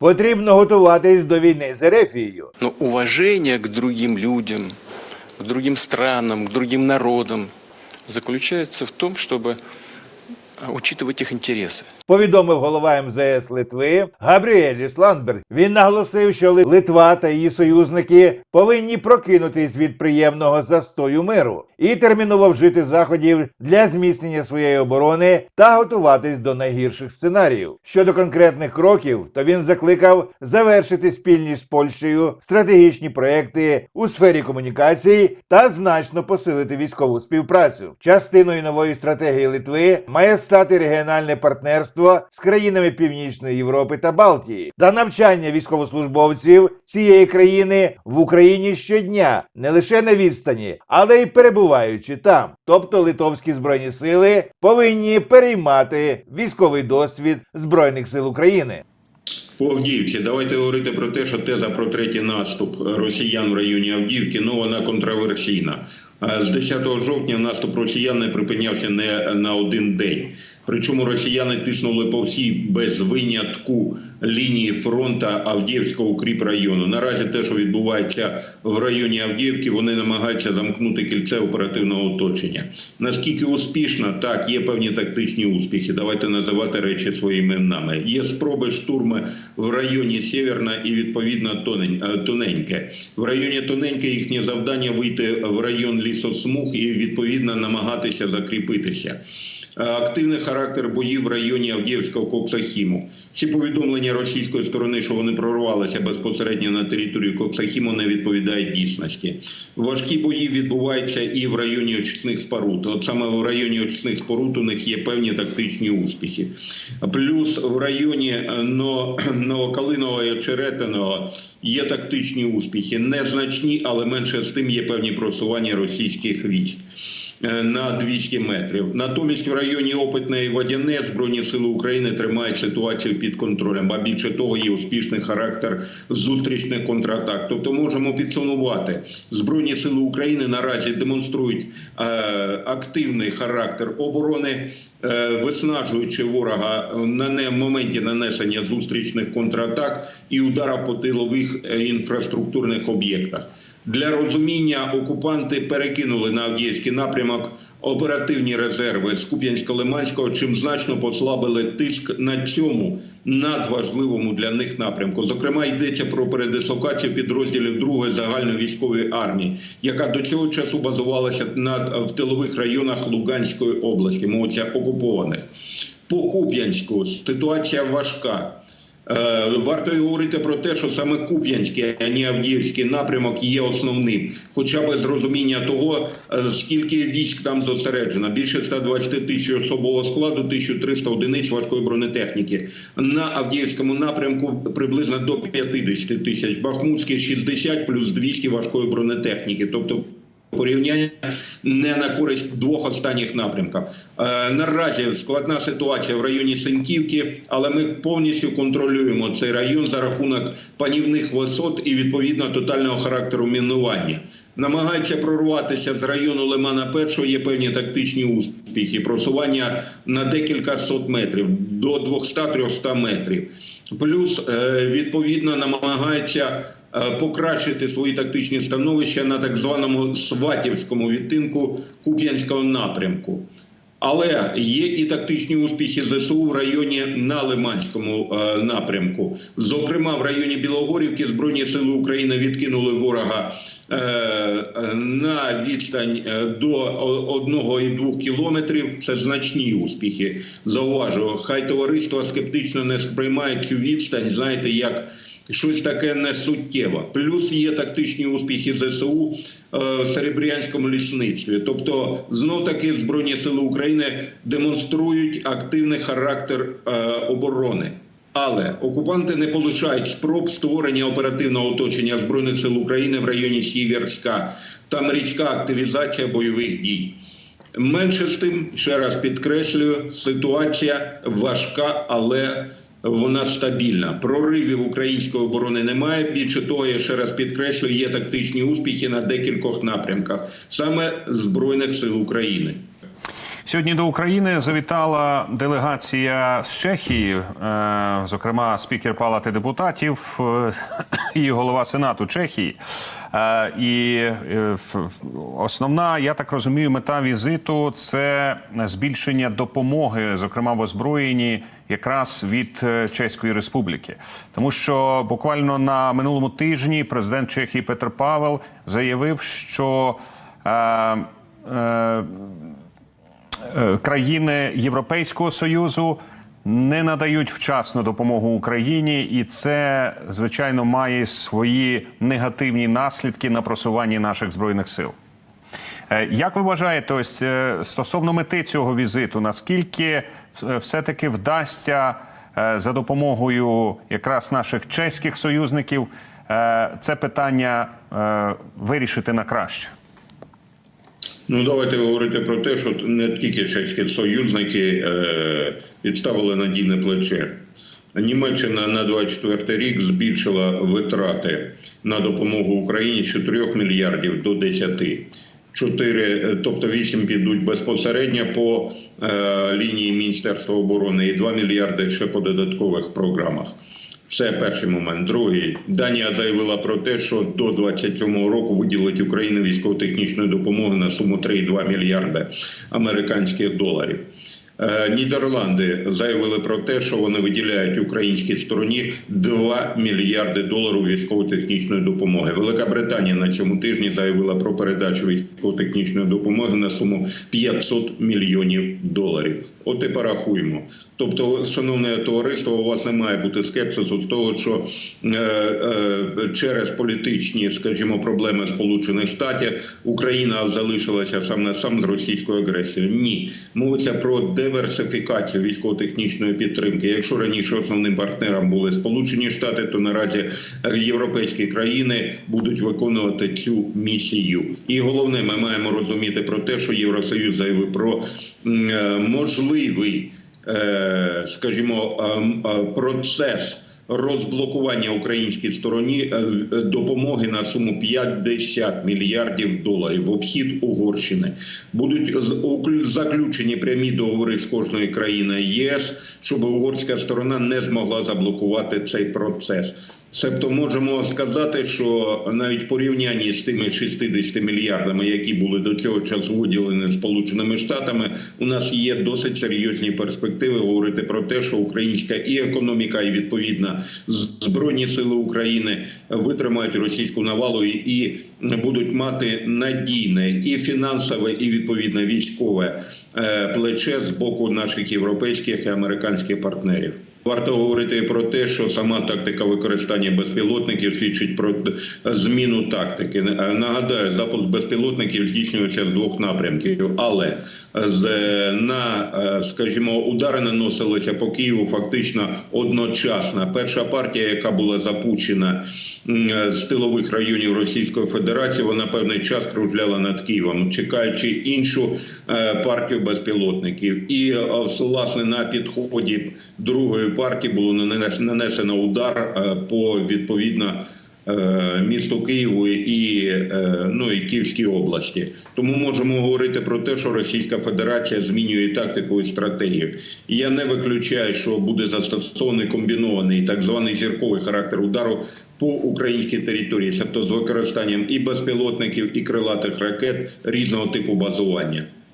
потрібно готуватись до війни з Ерефією. Но уважение к другим людям, к другим странам, к другим народам заключается в том, чтобы а, учитывать их интересы. Повідомив голова МЗС Литви Габріеліс Ландберг. Він наголосив, що Литва та її союзники повинні прокинутись від приємного застою миру і терміново вжити заходів для зміцнення своєї оборони та готуватись до найгірших сценаріїв. Щодо конкретних кроків, то він закликав завершити спільні з Польщею стратегічні проекти у сфері комунікацій та значно посилити військову співпрацю. Частиною нової стратегії Литви має стати регіональне партнерство з країнами Північної Європи та Балтії та навчання військовослужбовців цієї країни в Україні щодня, не лише на відстані, але й перебуваючи там. Тобто литовські збройні сили повинні переймати військовий досвід збройних сил України. Авдіївці, давайте говорити про те, що теза про третій наступ росіян в районі Авдіївки, ну вона контроверсійна. Е, З 10 жовтня наступ росіян не припинявся не на один день. Причому росіяни тиснули по всій без винятку лінії фронта Авдіївського укріп району. Наразі те, що відбувається в районі Авдіївки, вони намагаються замкнути кільце оперативного оточення. Наскільки успішно, так, є певні тактичні успіхи. Давайте називати речі своїми іменами. Є спроби штурми в районі Сєверна і відповідно е, тоненьке. В районі тоненьке їхнє завдання вийти в район лісосмуг і відповідно намагатися закріпитися. Е, Активний характер боїв в районі Авдіївського Коксахіму. Всі повідомлення російської сторони, що вони прорвалися безпосередньо на територію Коксахіму, не відповідають дійсності. Важкі бої відбуваються і в районі очисних споруд. От саме в районі очисних споруд у них є певні тактичні успіхи. Плюс в районі е, Но- Новокалиного і Очеретиного є тактичні успіхи. Незначні, але менше з тим є певні просування російських військ на 200 метрів. Натомість в районі Опитне Водяне Збройні сили України тримають ситуацію під контролем. А більше того, є успішний характер зустрічних контратак. Тобто можемо підсумувати, Збройні сили України наразі демонструють е, активний характер оборони. е, Виснажуючи ворога на не- моменті нанесення зустрічних контратак і удара по тилових е, інфраструктурних об'єктах. Для розуміння окупанти перекинули на Авдіївський напрямок оперативні резерви з Куп'янсько-Лиманського, чим значно послабили тиск на цьому надважливому для них напрямку. Зокрема, йдеться про передислокацію підрозділів 2-ї загальної військової армії, яка до цього часу базувалася над в тилових районах Луганської області, мовиться окупованих. По Куп'янську ситуація важка. Е, Варто говорити про те, що саме Куп'янський, а не Авдіївський напрямок є основним, хоча б з розуміння того, е, скільки військ там зосереджено. Більше 120 тисяч особового складу, 1300 одиниць важкої бронетехніки. На Авдіївському напрямку приблизно до 50 тисяч. Бахмутський 60 плюс 200 важкої бронетехніки. Тобто порівняння не на користь двох останніх напрямків. Е, наразі складна ситуація в районі Сеньківки, але ми повністю контролюємо цей район за рахунок панівних висот і відповідно тотального характеру мінування. Намагаються прорватися з району Лимана Першого. Є певні тактичні успіхи, просування на декілька сот метрів до 200-300 метрів. Плюс е, відповідно намагаються е, покращити свої тактичні становища на так званому Сватівському відтинку Куп'янського напрямку. Але є і тактичні успіхи ЗСУ в районі на Лиманському е, напрямку. Зокрема, в районі Білогорівки Збройні сили України відкинули ворога е, е, на відстань е, до 1,2 кілометрів. Це значні успіхи. Зауважу, хай товариство скептично не сприймає цю відстань. Знаєте, як щось таке несуттєве. Плюс є тактичні успіхи ЗСУ е, в Серебрянському лісництві. Тобто, знов таки Збройні сили України демонструють активний характер е, оборони. Але окупанти не полишають спроб створення оперативного оточення Збройних сил України в районі Сіверська. Там різка активізація бойових дій. Менше з тим, ще раз підкреслюю, ситуація важка, але вона стабільна. Проривів української оборони немає. Більше того, я ще раз підкреслюю, є тактичні успіхи на декількох напрямках, саме Збройних сил України. Сьогодні до України завітала делегація з Чехії, е, зокрема спікер Палати депутатів е, і голова Сенату Чехії. Е, І основна, я так розумію, мета візиту це збільшення допомоги, зокрема в озброєнні, якраз від е, Чеської Республіки, тому що буквально на минулому тижні президент Чехії Петр Павел заявив, що е, е, е, країни Європейського союзу не надають вчасно допомогу Україні, і це звичайно має свої негативні наслідки на просуванні наших збройних сил. Е, Як ви вважаєте, ось е, стосовно мети цього візиту, наскільки е, все-таки вдасться за допомогою якраз наших чеських союзників це питання вирішити на краще? Ну, давайте говорити про те, що не тільки чеські союзники підставили надійне плече. Німеччина на 24 рік збільшила витрати на допомогу Україні з 4 мільярдів до 10. 4, тобто 8 підуть безпосередньо по е, лінії Міністерства оборони і 2 мільярди ще по додаткових програмах. Це перший момент. Другий Данія заявила про те, що до 27 року виділить Україні військово-технічної допомоги на суму 3,2 мільярди американських доларів. Е, Нідерланди заявили про те, що вони виділяють українській стороні 2 мільярди доларів військово-технічної допомоги. Велика Британія на цьому тижні заявила про передачу військово-технічної допомоги на суму 500 мільйонів доларів. От і порахуємо. Тобто, шановне товариство, у вас не має бути скепсису з того, що е, е, через політичні, скажімо, проблеми Сполучених Штатів Україна залишилася сам на сам з російською агресією. Ні, мовиться про диверсифікацію військово-технічної підтримки. Якщо раніше основним партнером були Сполучені Штати, то наразі європейські країни будуть виконувати цю місію. І головне, ми маємо розуміти про те, що Євросоюз заявив про можливий е, скажімо, е, процес розблокування українській стороні е, е, допомоги на суму 50 мільярдів доларів в обхід Угорщини. Будуть заключені прямі договори з кожною країною ЄС, щоб угорська сторона не змогла заблокувати цей процес. Себто можемо сказати, що навіть порівнянні з тими 60 мільярдами, які були до цього часу виділені Сполученими Штатами, у нас є досить серйозні перспективи говорити про те, що українська і економіка, і відповідно збройні сили України витримають російську навалу і, будуть мати надійне і фінансове, і відповідно військове е, плече з боку наших європейських і американських партнерів. Варто говорити про те, що сама тактика використання безпілотників свідчить про зміну тактики. Е, Нагадаю, запуск безпілотників здійснюється з двох напрямків, але на е, скажімо, удари наносилися по Києву фактично одночасно. Перша партія, яка була запущена з тилових районів Російської Федерації, вона певний час кружляла над Києвом, чекаючи іншу е, партію безпілотників. І е, власне на підході другої партії було нанесено удар е, по відповідно е, місту Києву і, е, ну, і Київській області. Тому можемо говорити про те, що Російська Федерація змінює тактику і стратегію. І я не виключаю, що буде застосований комбінований так званий зірковий характер удару по українській території, тобто з використанням і безпілотників, і крилатих ракет різного типу базування.